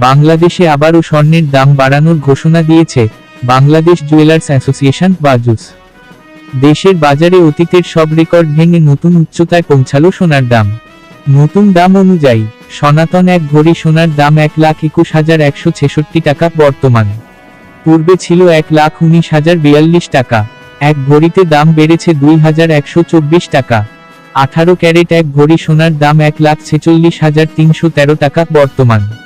বাংলাদেশে আবারও স্বর্ণের দাম বাড়ানোর ঘোষণা দিয়েছে বাংলাদেশ জুয়েলার্স অ্যাসোসিয়েশন বাজুস দেশের বাজারে অতীতের সব রেকর্ড ভেঙে নতুন উচ্চতায় পৌঁছালো সোনার দাম। নতুন দাম অনুযায়ী, সনাতন এক ভরি সোনার দাম এক লাখ একুশ হাজার একশো ছেষট্টি টাকা বর্তমান। পূর্বে ছিল এক লাখ উনিশ হাজার বিয়াল্লিশ টাকা, এক ভরিতে দাম বেড়েছে দুই হাজার একশো চব্বিশ টাকা। আঠারো ক্যারেট এক ভরি সোনার দাম এক লাখ ছেচল্লিশ হাজার তিনশো তেরো টাকা বর্তমান।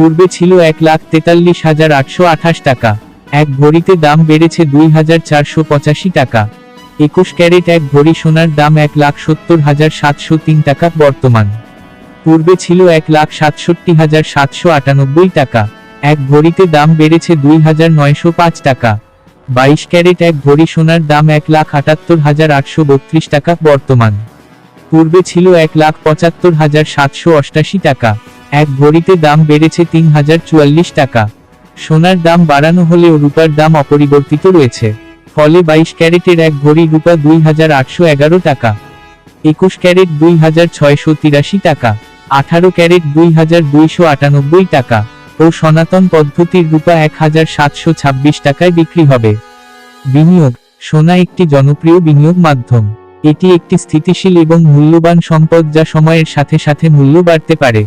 পূর্বে ছিল এক লাখ তেতাল্লিশ হাজার আটশো আঠাশ টাকা। এক ভরিতে দাম বেড়েছে দুই হাজার চারশো পঁচাশি টাকা। একুশ ক্যারেট এক ভরি সোনার দাম এক লাখ সত্তর হাজার সাতশো তিন টাকা বর্তমান। পূর্বে ছিল এক লাখ সাতষট্টি হাজার সাতশো আটানব্বই টাকা। এক ভরিতে দাম বেড়েছে দুই হাজার নয়শো পাঁচ টাকা। বাইশ ক্যারেট এক ভরি সোনার দাম এক লাখ আটাত্তর হাজার আটশো বত্রিশ টাকা বর্তমান। পূর্বে ছিল এক লাখ পঁচাত্তর হাজার সাতশো অষ্টাশি টাকা। এক ভরিতে দাম বেড়েছে তিন হাজার চুয়াল্লিশ টাকা। সোনার দাম বাড়ানো হলেও রূপার দাম অপরিবর্তিত রয়েছে। ফলে বাইশ ক্যারেটের এক ভরি রূপা দুই হাজার আটশো এগারো টাকা। একুশ ক্যারেট দুই হাজার ছয়শো তিরাশি টাকা। আঠারো ক্যারেট দুই হাজার দুইশো আটানব্বই টাকা। ও সনাতন পদ্ধতির রূপা এক হাজার সাতশো ছাব্বিশ টাকায় বিক্রি হবে। বিনিয়োগ, সোনা একটি জনপ্রিয় বিনিয়োগ মাধ্যম। এটি একটি স্থিতিশীল এবং মূল্যবান সম্পদ যা সময়ের সাথে সাথে মূল্য বাড়তে পারে।